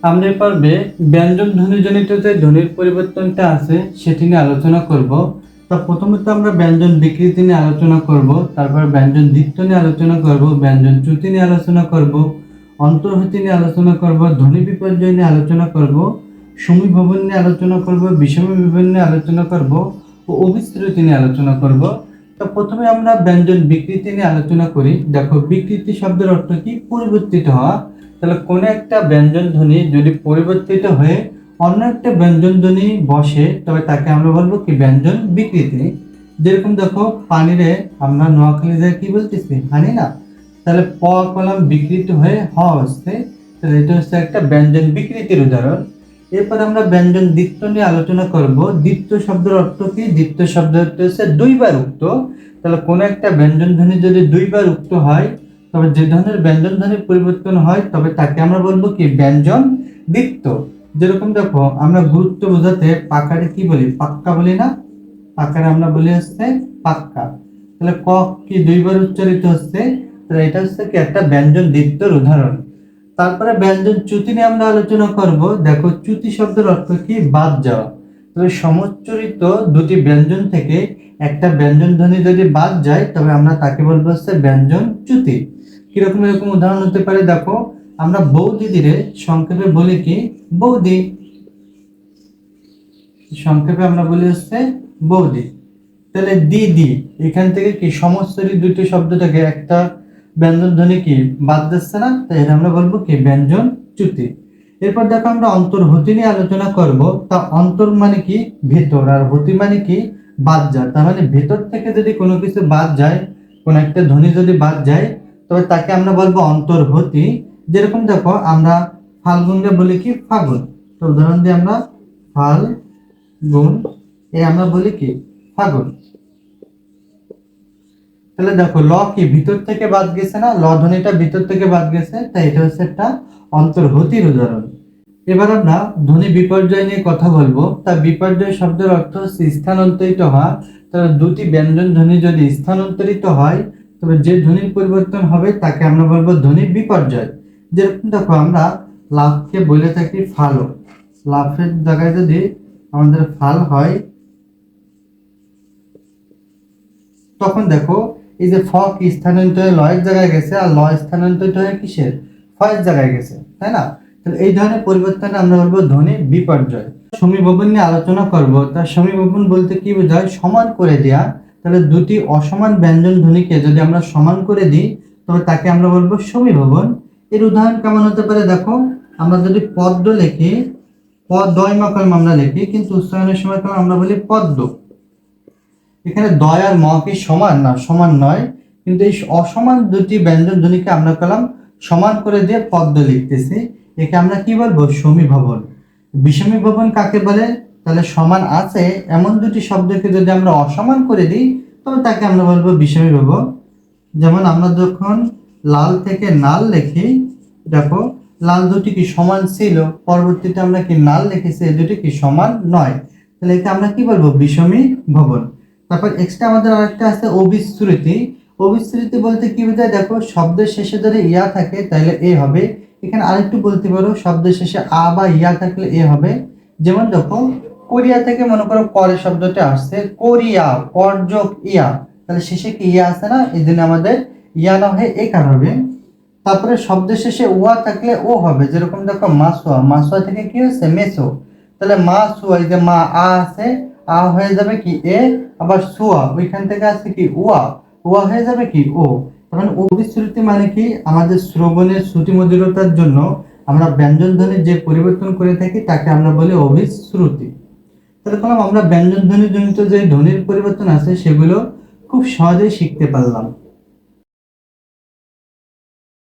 আমরা পর্বে ব্যঞ্জন ধ্বনিজনিত যে ধ্বনির পরিবর্তনটা আছে সেটি নিয়ে আলোচনা করব তা প্রথমত আমরা ব্যঞ্জন বিকৃতি নিয়ে আলোচনা করব তারপর ব্যঞ্জন দ্বিত্ব নিয়ে আলোচনা করব ব্যঞ্জন চ্যুতি নিয়ে আলোচনা করব অন্তর্হতি নিয়ে আলোচনা করব ধ্বনি বিপর্যয় নিয়ে আলোচনা করব সমীভবন নিয়ে আলোচনা করব বিষম বিভন নিয়ে আলোচনা করব ও অবিস্তৃতি নিয়ে আলোচনা করব তো প্রথমে আমরা ব্যঞ্জন বিকৃতি নিয়ে আলোচনা করি দেখো বিকৃতি শব্দের অর্থ কি পরিবর্তিত হওয়া তাহলে কোনো একটা ব্যঞ্জন ধ্বনি যদি পরিবর্তিত হয়ে অন্য একটা ব্যঞ্জন ধ্বনি বসে, তবে তাকে আমরা বলব কি ব্যঞ্জন বিকৃতি। যেরকম দেখো, পানিরে আমরা নোয়াখালী যায় কি বলতেছি? হানি না? তাহলে প কলম বিকৃত হয়ে হ হচ্ছে, তাহলে এটা হচ্ছে একটা ব্যঞ্জন বিকৃতির উদাহরণ। এরপর আমরা ব্যঞ্জন দ্বিত্ব নিয়ে আলোচনা করব। দ্বিত্ব শব্দের অর্থ কি? দ্বিত্ব শব্দ হচ্ছে দুইবার উক্ত। তাহলে কোনো একটা ব্যঞ্জন ধ্বনি যদি দুইবার উক্ত হয় তবে যে ধরনের ব্যঞ্জন ধ্বনির পরিবর্তন হয়, তবে তাকে আমরা বলব কি ব্যঞ্জন দ্বিত্ব যেরকম দেখো, আমরা গুরুত্ব বোঝাতে পাকারে কি বলি? পাক্কা বলি না? পাকারে আমরা বলি হচ্ছে পাক্কা। তাহলে ক কি দুইবার উচ্চারিত হচ্ছে? তাহলে এটা হচ্ছে কি একটা ব্যঞ্জন দ্বিত্বর উদাহরণ। তারপরে ব্যঞ্জন চ্যুতি নিয়ে আমরা আলোচনা করব। দেখো, চ্যুতি শব্দের অর্থ কি? বাদ যাওয়া তবে সমচ্চরিত দুটি ব্যঞ্জন থেকে একটা ব্যঞ্জন ধ্বনি যদি বাদ যায়, তবে আমরা তাকে বলব হচ্ছে ব্যঞ্জন চ্যুতি। কীরকম এরকম উদাহরণ হতে পারে? দেখো, আমরা বৌদি দিরে সংক্ষেপে বলি কি? বৌদি। সংক্ষেপে আমরা বলি হচ্ছে বৌদি। তাহলে দিদি, এখান থেকে কি সমস্ত দুটো শব্দটাকে একটা ব্যঞ্জন ধ্বনি কি বাদ দিচ্ছে না? তাই আমরা বলব কি ব্যঞ্জন চ্যুতি। এরপর দেখো আমরা অন্তর্হতি নিয়ে আলোচনা করব। তা অন্তর মানে কি? ভেতর। আর হতি মানে কি? বাদ যায় তার মানে ভেতর থেকে যদি কোনো কিছু বাদ যায়, কোনো একটা ধ্বনি যদি বাদ যায় তবে তাকে আমরা বলব অন্তর্হতি যেরকম দেখো, আমরা ফাল্গুনকে বলি কি? ফাগুন। তো উদাহরণ দিয়ে আমরা ফাল গুণ এ আমরা বলি কি? ফাগুন। তাহলে দেখো, ল কি? ভিতর থেকে বাদ গেছে না? ল ধ্বনিটা ভিতর থেকে বাদ গেছে, তাই এটা হচ্ছে একটা অন্তর্হতির উদাহরণ। এবার আমরা ধ্বনি বিপর্যয় নিয়ে কথা বলব। তা বিপর্যয় শব্দের অর্থ হচ্ছে স্থানান্তরিত হওয়া। তাহলে দুটি ব্যঞ্জন ধ্বনি যদি স্থানান্তরিত হয় তবে যে ধ্বনির পরিবর্তন হবে তাকে আমরা বলব ধ্বনি বিপর্যয়। যেরকম দেখো আমরা লাভকে বলে থাকি ফালো লাভের জায়গায় যদি আমাদের ফাল হয়, তখন দেখো এই যে ফ কি স্থানান্তরিত হয়ে লয়ের জায়গায় গেছে আর ল স্থানান্তরিত হয়ে কিসের? ফয়ের জায়গায় গেছে, তাই না? তাহলে এই ধরনের পরিবর্তন আমরা বলব ধ্বনি বিপর্যয়। সমীভবন নিয়ে আলোচনা করব। তার সমীভবন বলতে কি বোঝায়? সমান করে দেয়া তাহলে দুটি অসমান ব্যঞ্জন ধ্বনিকে যদি আমরা সমান করে দিই, তবে তাকে আমরা বলব সমীভবন। এর উদাহরণ কেমন হতে পারে দেখো, আমরা যদি পদ্ম লিখি পদ দয় মাকলম আমরা লিখি, কিন্তু উচ্চারণের সময় আমরা বলি পদ্ম। এখানে দয় আর ম কি সমান? না, সমান নয়। কিন্তু এই অসমান দুটি ব্যঞ্জন ধ্বনিকে আমরা পেলাম সমান করে দিয়ে পদ্ম লিখতেছি। একে আমরা কি বলব? সমীভবন। বিষমী ভবন কাকে বলে? তাহলে সমান আছে এমন দুটি শব্দকে যদি আমরা অসমান করে দিই, তবে তাকে আমরা বলব বিষমী ভবন যেমন আমরা যখন লাল থেকে নাল লিখি, দেখো, লাল দুটি কি সমান ছিল? পরবর্তীতে আমরা কি নাল লিখেছি? এই দুটি কি সমান নয়? তাহলে একে আমরা কি বলব? বিষমী ভবন। তারপর এক্সট্রা আমাদের আরেকটা আছে অবিশ্রুতি অবিশ্রুতি বলতে কি বোঝায়? দেখো, শব্দের শেষে যদি ইয়া থাকে, তাহলে এ হবে। এখানে আরেকটু বলতে পারো, শব্দের শেষে আ বা ইয়া থাকলে এ হবে। যেমন দেখো কোরিয়া থেকে মনে করো করে শব্দটা আসছে, কোরিয়া করযোগ ইয়া। তাহলে শেষে কি ইয়া আছে না? এই জন্য আমাদের ইয়া না হয়ে এ কার হবে? তারপরে শব্দের শেষে ওয়া থাকলে ও হবে। যেরকম দেখো মাসোয়া মাসোয়া থেকে কি হচ্ছে মেসো। তাহলে মা সুয়া এই যে মা, আ আছে, আ হয়ে যাবে কি এ? আবার সুয়া, ওইখান থেকে আছে কি ওয়া ওয়া হয়ে যাবে কি ও? তার মানে অবিশ্রুতি মানে কি? আমাদের শ্রবণের শ্রুতি মধুরতার জন্য আমরা ব্যঞ্জন ধ্বনির যে পরিবর্তন করে থাকি, তাকে আমরা বলি অবিশ্রুতি। আমরা ব্যঞ্জন ধ্বনি জনিত যে ধ্বনির পরিবর্তন আছে সেগুলো খুব সহজেই শিখতে পারলাম।